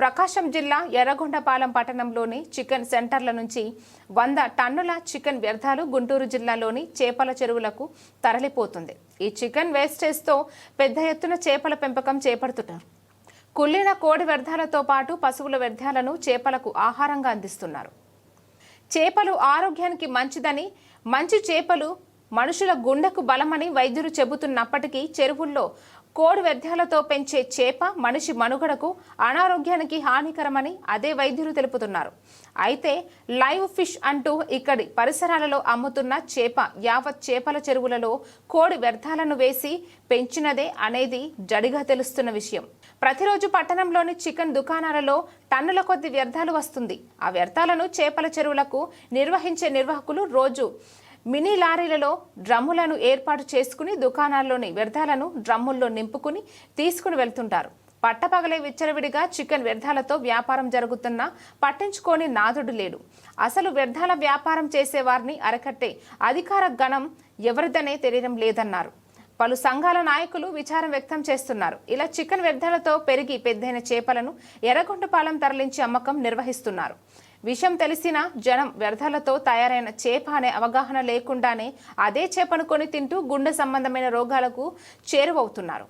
ప్రకాశం జిల్లా ఎర్రగొండపాలెం పట్టణంలోని చికెన్ సెంటర్ల నుంచి వంద టన్నుల చికెన్ వ్యర్థాలు గుంటూరు జిల్లాలోని చేపల చెరువులకు తరలిపోతుంది. ఈ చికెన్ వేస్టేజ్తో పెద్ద ఎత్తున చేపల పెంపకం చేపడుతున్నారు. కుళ్ళిన కోడి వ్యర్థాలతో పాటు పశువుల వ్యర్థాలను చేపలకు ఆహారంగా అందిస్తున్నారు. చేపలు ఆరోగ్యానికి మంచిదని మంచి చేపలు మనుషుల గుండెకు బలమని వైద్యులు చెబుతున్నప్పటికీ చెరువుల్లో కోడి వ్యర్థాలతో పెంచే చేప మనిషి మనుగడకు అనారోగ్యానికి హానికరమని అదే వైద్యులు తెలుపుతున్నారు. అయితే లైవ్ ఫిష్ అంటూ ఇక్కడి పరిసరాలలో అమ్ముతున్న చేప యావత్ చేపల చెరువులలో కోడి వ్యర్థాలను వేసి పెంచినదే అనేది జడిగా తెలుస్తున్న విషయం. ప్రతిరోజు పట్టణంలోని చికెన్ దుకాణాలలో టన్నుల కొద్ది వ్యర్థాలు వస్తుంది. ఆ వ్యర్థాలను చేపల చెరువులకు నిర్వహించే నిర్వాహకులు రోజు మినీ లారీలలో డ్రమ్ములను ఏర్పాటు చేసుకుని దుకాణాల్లోని వ్యర్థాలను డ్రమ్ముల్లో నింపుకుని తీసుకుని వెళ్తుంటారు. పట్టపగలే విచ్చలవిడిగా చికెన్ వ్యర్థాలతో వ్యాపారం జరుగుతున్నా పట్టించుకోని నాదుడు లేడు. అసలు వ్యర్థాల వ్యాపారం చేసేవారిని అరకట్టే అధికార గణం ఎవరిదనే తెలియడం లేదన్నారు. పలు సంఘాల నాయకులు విచారం వ్యక్తం చేస్తున్నారు. ఇలా చికెన్ వ్యర్థాలతో పెరిగి పెద్దైన చేపలను ఎర్రగొండపాలెం తరలించి అమ్మకం నిర్వహిస్తున్నారు. విషయం తెలిసిన జనం వ్యర్థాలతో తయారైన చేప అనే అవగాహన లేకుండానే అదే చేపను కొని తింటూ గుండె సంబంధమైన రోగాలకు చేరువవుతున్నారు.